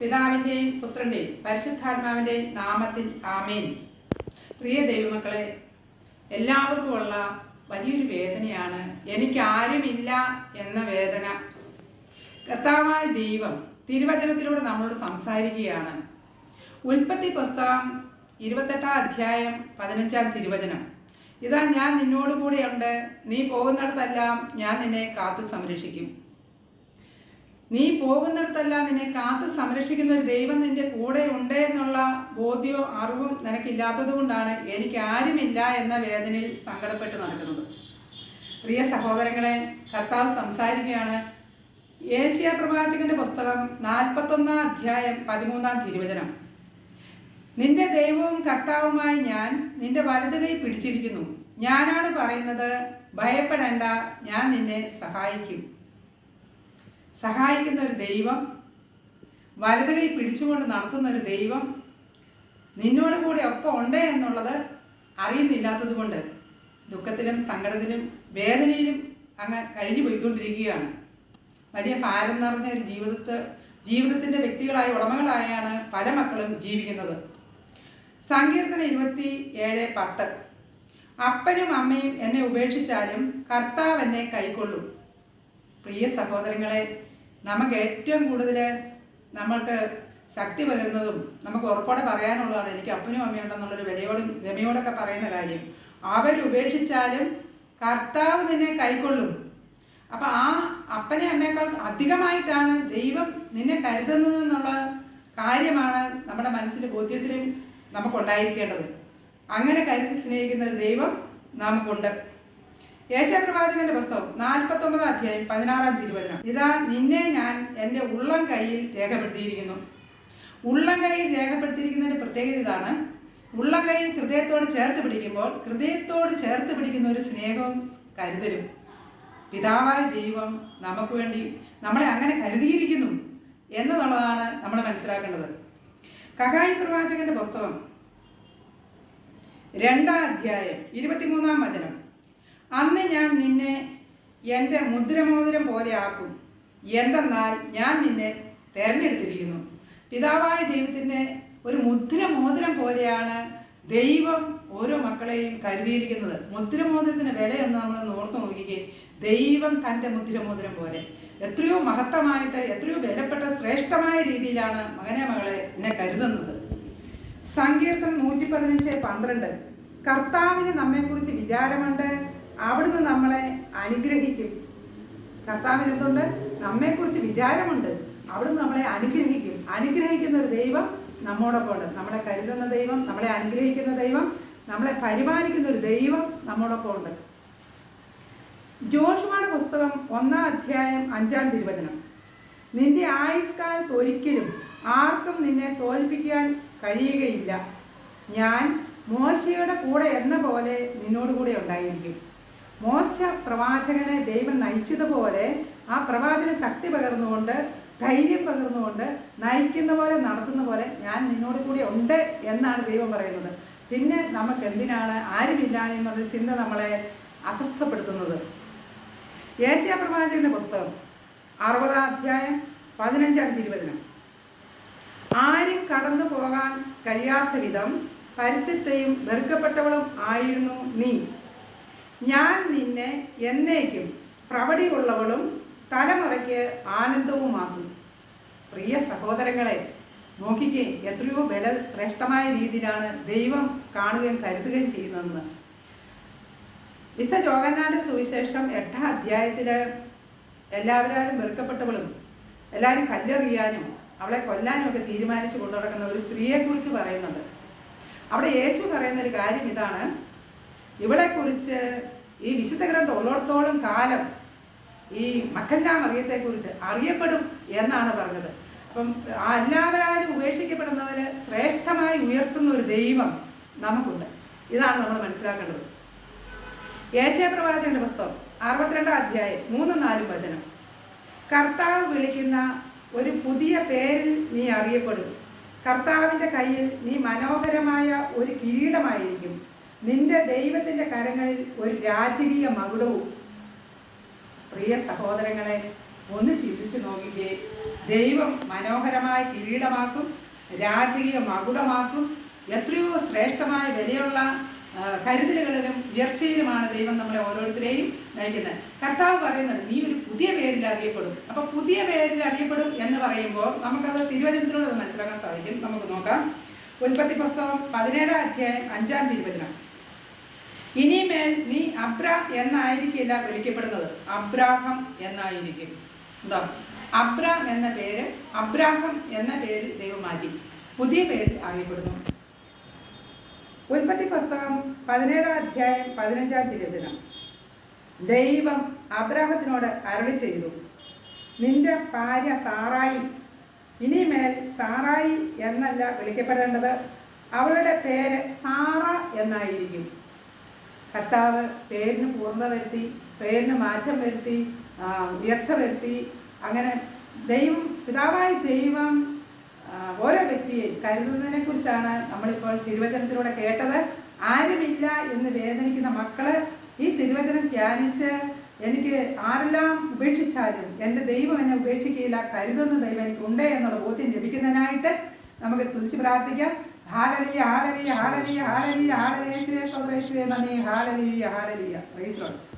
പിതാവിന്റെയും പുത്രന്റെയും പരിശുദ്ധാത്മാവിന്റെയും നാമത്തിൽ ആമേൻ. പ്രിയ ദൈവമക്കളെ എല്ലാവർക്കുമുള്ള വലിയൊരു വേദനയാണ് എനിക്ക് ആരുമില്ല എന്ന വേദന. കർത്താവായ ദൈവം തിരുവചനത്തിലൂടെ നമ്മളോട് സംസാരിക്കുകയാണ്. ഉൽപ്പത്തി പുസ്തകം ഇരുപത്തെട്ടാം അധ്യായം പതിനഞ്ചാം തിരുവചനം. ഇതാ ഞാൻ നിന്നോടുകൂടെയുണ്ട്. നീ പോകുന്നിടത്തെല്ലാം ഞാൻ നിന്നെ കാത്തു സംരക്ഷിക്കും നീ പോകുന്നിടത്തെല്ലാം നിന്നെ കാത്തു സംരക്ഷിക്കുന്ന ഒരു ദൈവം നിന്റെ കൂടെ ഉണ്ട് എന്നുള്ള ബോധ്യവും അറിവും നിനക്കില്ലാത്തത് കൊണ്ടാണ് എനിക്ക് ആരുമില്ല എന്ന വേദനയിൽ സങ്കടപ്പെട്ട് നടക്കുന്നത്. പ്രിയ സഹോദരങ്ങളെ കർത്താവ് സംസാരിക്കുകയാണ്. ഏഷ്യ പ്രവാചകന്റെ പുസ്തകം നാൽപ്പത്തൊന്നാം അധ്യായം പതിമൂന്നാം തിരുവചനം. നിന്റെ ദൈവവും കർത്താവുമായി ഞാൻ നിന്റെ വലത് കൈ പിടിച്ചിരിക്കുന്നു. ഞാനാണ് പറയുന്നത് ഭയപ്പെടേണ്ട ഞാൻ നിന്നെ സഹായിക്കും. സഹായിക്കുന്ന ഒരു ദൈവം വലത് കൈ പിടിച്ചുകൊണ്ട് നടത്തുന്ന ഒരു ദൈവം നിന്നോട് കൂടെ ഒപ്പം ഉണ്ട് എന്നുള്ളത് അറിയുന്നില്ലാത്തത് കൊണ്ട് ദുഃഖത്തിലും സങ്കടത്തിലും വേദനയിലും അങ്ങ് കഴിഞ്ഞു പോയിക്കൊണ്ടിരിക്കുകയാണ്. വലിയ ഭാരം നിറഞ്ഞ ഒരു ജീവിതത്തെ ജീവിതത്തിന്റെ വ്യക്തികളായ ഉടമകളായാണ് പല മക്കളും ജീവിക്കുന്നത്. സങ്കീർത്തന ഇരുപത്തി ഏഴ് പത്ത്. അപ്പനും അമ്മയും എന്നെ ഉപേക്ഷിച്ചാലും കർത്താവ് എന്നെ കൈക്കൊള്ളും. പ്രിയ സഹോദരങ്ങളെ നമുക്ക് ഏറ്റവും കൂടുതൽ നമ്മൾക്ക് ശക്തി പകരുന്നതും നമുക്ക് ഉറപ്പോടെ പറയാനുള്ളതാണ് എനിക്ക് അപ്പനും അമ്മയുണ്ടെന്നുള്ളൊരു വിലയോടും രമയോടൊക്കെ പറയുന്ന കാര്യം. അവരുപേക്ഷിച്ചാലും കർത്താവ് നിന്നെ കൈക്കൊള്ളും. അപ്പം ആ അപ്പനെ അമ്മയേക്കാൾ അധികമായിട്ടാണ് ദൈവം നിന്നെ കരുതുന്നത് എന്നുള്ള കാര്യമാണ് നമ്മുടെ മനസ്സിന്റെ ബോധ്യത്തിലും നമുക്കുണ്ടായിരിക്കേണ്ടത്. അങ്ങനെ കരുതി സ്നേഹിക്കുന്ന ഒരു ദൈവം നമുക്കുണ്ട്. യേശപ്രവാചകന്റെ പുസ്തകം നാൽപ്പത്തി ഒമ്പതാം അധ്യായം പതിനാറാം തിരുവചനം ഇതാ നിന്നെ ഞാൻ എന്റെ ഉള്ളം കയ്യിൽ രേഖപ്പെടുത്തിയിരിക്കുന്നു. ഉള്ളം കയ്യിൽ രേഖപ്പെടുത്തിയിരിക്കുന്നതിന്റെ പ്രത്യേകത ഇതാണ്. ഉള്ളം കയ്യിൽ ഹൃദയത്തോട് ചേർത്ത് പിടിക്കുമ്പോൾ ഹൃദയത്തോട് ചേർത്ത് പിടിക്കുന്ന ഒരു സ്നേഹവും കരുതലും. പിതാവായ ദൈവം നമുക്ക് വേണ്ടി നമ്മളെ അങ്ങനെ കരുതിയിരിക്കുന്നു എന്നുള്ളതാണ് നമ്മൾ മനസ്സിലാക്കേണ്ടത്. കഹായി പ്രവാചകന്റെ പുസ്തകം രണ്ടാം അധ്യായം ഇരുപത്തിമൂന്നാം വചനം. അന്ന് ഞാൻ നിന്നെ എന്റെ മുദ്രമോതിരം പോലെ ആക്കും. എന്തെന്നാൽ ഞാൻ നിന്നെ തിരഞ്ഞെടുത്തിരിക്കുന്നു. പിതാവായ ദൈവത്തിന്റെ ഒരു മുദ്രമോതിരം പോലെയാണ് ദൈവം ഓരോ മക്കളെയും കരുതിയിരിക്കുന്നത്. വില വിലയൊന്ന് നമ്മൾ ഓർത്ത് നോക്കിക്കേ. ദൈവം തന്റെ മുദ്രമോതിരം പോലെ. എത്രയോ മഹത്തമായിട്ട് എത്രയോ വിലപ്പെട്ട ശ്രേഷ്ഠമായ രീതിയിലാണ് മകനെ മകളെ എന്നെ കരുതുന്നത്. സങ്കീർത്തനം നൂറ്റി പതിനഞ്ച് പന്ത്രണ്ട്. കർത്താവിന് നമ്മെക്കുറിച്ച് വിചാരമുണ്ട്. അവിടുന്ന് നമ്മളെ അനുഗ്രഹിക്കും. കർത്താവിന് എന്തുണ്ട് നമ്മെക്കുറിച്ച് വിചാരമുണ്ട്. അവിടുന്ന് നമ്മളെ അനുഗ്രഹിക്കും. അനുഗ്രഹിക്കുന്ന ഒരു ദൈവം നമ്മോടൊപ്പം ഉണ്ട് നമ്മളെ കരുതുന്ന ദൈവം നമ്മളെ അനുഗ്രഹിക്കുന്ന ദൈവം നമ്മളെ പരിപാലിക്കുന്ന ഒരു ദൈവം നമ്മോടൊപ്പം ഉണ്ട് ജോഷുവയുടെ പുസ്തകം ഒന്നാം അധ്യായം അഞ്ചാം തിരുവചനം. നിന്റെ ആയുഷ്കാലത്ത് ഒരിക്കലും ആർക്കും നിന്നെ തോൽപ്പിക്കാൻ കഴിയുകയില്ല. ഞാൻ മോശയുടെ കൂടെ എന്ന പോലെ നിന്നോട് കൂടെ ഉണ്ടായിരിക്കും. മോശ പ്രവാചകനെ ദൈവം നയിച്ചതുപോലെ ആ പ്രവാചന ശക്തി പകർന്നുകൊണ്ട് ധൈര്യം പകർന്നുകൊണ്ട് നയിക്കുന്ന പോലെ നടത്തുന്ന പോലെ ഞാൻ നിന്നോട് കൂടി ഉണ്ട് എന്നാണ് ദൈവം പറയുന്നത്. പിന്നെ നമുക്ക് എന്തിനാണ് ആരുമില്ല എന്നുള്ള ചിന്ത നമ്മളെ അസ്വസ്ഥപ്പെടുത്തുന്നത്? ഏഷ്യ പ്രവാചകന്റെ പുസ്തകം അറുപതാം അധ്യായം പതിനഞ്ചാം തിരുവചനം ആരും കടന്നു പോകാൻ കഴിയാത്ത വിധം പരുത്തത്തെയും വെറുക്കപ്പെട്ടവളും ആയിരുന്നു നീ. ഞാൻ നിന്നെ എന്നേക്കും പ്രവടിയുള്ളവളും തലമുറയ്ക്ക് ആനന്ദവുമാകും പ്രിയ സഹോദരങ്ങളെ നോക്കിക്കേ എത്രയോ ബല ശ്രേഷ്ഠമായ രീതിയിലാണ് ദൈവം കാണുകയും കരുതുകയും ചെയ്യുന്നതെന്ന്. വിശുദ്ധ ജോഗന്നാന്റെ സുവിശേഷം എട്ടാം അധ്യായത്തിൽ എല്ലാവരും വെറുക്കപ്പെട്ടവളും എല്ലാവരും കല്ലെറിയാനും അവളെ കൊല്ലാനും ഒക്കെ തീരുമാനിച്ചു കൊണ്ടു നടക്കുന്ന ഒരു സ്ത്രീയെക്കുറിച്ച് പറയുന്നുണ്ട്. അവിടെ യേശു പറയുന്ന ഒരു കാര്യം ഇതാണ്. ഇവളെക്കുറിച്ച് ഈ വിശുദ്ധ ഗ്രന്ഥം ഉള്ളിടത്തോളം കാലം ഈ മക്കല്ലാ മറിയത്തെക്കുറിച്ച് അറിയപ്പെടും എന്നാണ് പറഞ്ഞത്. അപ്പം ആ എല്ലാവരും ഉപേക്ഷിക്കപ്പെടുന്നവരെ ശ്രേഷ്ഠമായി ഉയർത്തുന്ന ഒരു ദൈവം നമുക്കുണ്ട്. ഇതാണ് നമ്മൾ മനസ്സിലാക്കേണ്ടത്. യേശയ പ്രവാചകന്റെ പുസ്തകം അറുപത്തിരണ്ടാം അധ്യായം മൂന്ന് നാലും വചനം. കർത്താവ് വിളിക്കുന്ന ഒരു പുതിയ പേരിൽ നീ അറിയപ്പെടും. കർത്താവിന്റെ കയ്യിൽ നീ മനോഹരമായ ഒരു കിരീടമായിരിക്കും. നിന്റെ ദൈവത്തിന്റെ കരങ്ങളിൽ ഒരു രാജകീയ മകുടവും. പ്രിയ സഹോദരങ്ങളെ ഒന്ന് ചിന്തിച്ചു നോക്കിക്കേ. ദൈവം മനോഹരമായ കിരീടമാക്കും രാജകീയ മകുടമാക്കും എത്രയോ ശ്രേഷ്ഠമായ വിലയുള്ള കരുതലുകളിലും ഉയർച്ചയിലുമാണ് ദൈവം നമ്മളെ ഓരോരുത്തരെയും നയിക്കുന്നത്. കർത്താവ് പറയുന്നുണ്ട് നീ ഒരു പുതിയ പേരിൽ അറിയപ്പെടും. അപ്പൊ പുതിയ പേരിൽ അറിയപ്പെടും എന്ന് പറയുമ്പോൾ നമുക്കത് തിരുവചനത്തിലൂടെ മനസ്സിലാക്കാൻ സാധിക്കും. നമുക്ക് നോക്കാം. ഉൽപ്പത്തി പുസ്തകം പതിനേഴാം അധ്യായം അഞ്ചാം തിരുവചനം. ഇനിമേൽ നീ അബ്ര എന്നായിരിക്കില്ല വിളിക്കപ്പെടുന്നത്. അബ്രാഹം എന്നായിരിക്കും. എന്താ അബ്രാം എന്ന പേര് അബ്രാഹം എന്ന പേരിൽ ദൈവം മാറ്റി പുതിയ പേരിൽ അറിയപ്പെടുന്നു. ഉൽപ്പത്തി പുസ്തകം പതിനേഴാം അധ്യായം പതിനഞ്ചാം തിരുവചനം. ദൈവം അബ്രാഹത്തിനോട് അരളി ചെയ്തു. നിന്റെ ഭാര്യ സാറായി. ഇനിമേൽ സാറായി എന്നല്ല വിളിക്കപ്പെടേണ്ടത്. അവളുടെ പേര് സാറ എന്നായിരിക്കും. കർത്താവ് പേരിന് പൂർണത വരുത്തി പേരിന് മാറ്റം വരുത്തി ഉയർച്ച വരുത്തി. അങ്ങനെ ദൈവം പിതാവായ ദൈവം ഓരോ വ്യക്തിയെയും കരുതുന്നതിനെ കുറിച്ചാണ് നമ്മളിപ്പോൾ തിരുവചനത്തിലൂടെ കേട്ടത്. ആരുമില്ല എന്ന് വേദനിക്കുന്ന മക്കൾ ഈ തിരുവചനം ധ്യാനിച്ച് എനിക്ക് ആരെല്ലാം ഉപേക്ഷിച്ചാലും എന്റെ ദൈവം എന്നെ ഉപേക്ഷിക്കുകയില്ല കരുതുന്ന ദൈവം എനിക്കുണ്ട് എന്നുള്ള ബോധ്യം ലഭിക്കുന്നതിനായിട്ട് നമുക്ക് സ്തുതിച്ച് പ്രാർത്ഥിക്കാം. ഹാലലിയ ഹാലലിയ ഹാലലിയ ഹാലലിയ ഹാലലിയ ശ്രീ സ്വന്തം ശ്രീ നന്ദി ഹാലലിയ ഹാലലിയ ലോർഡ്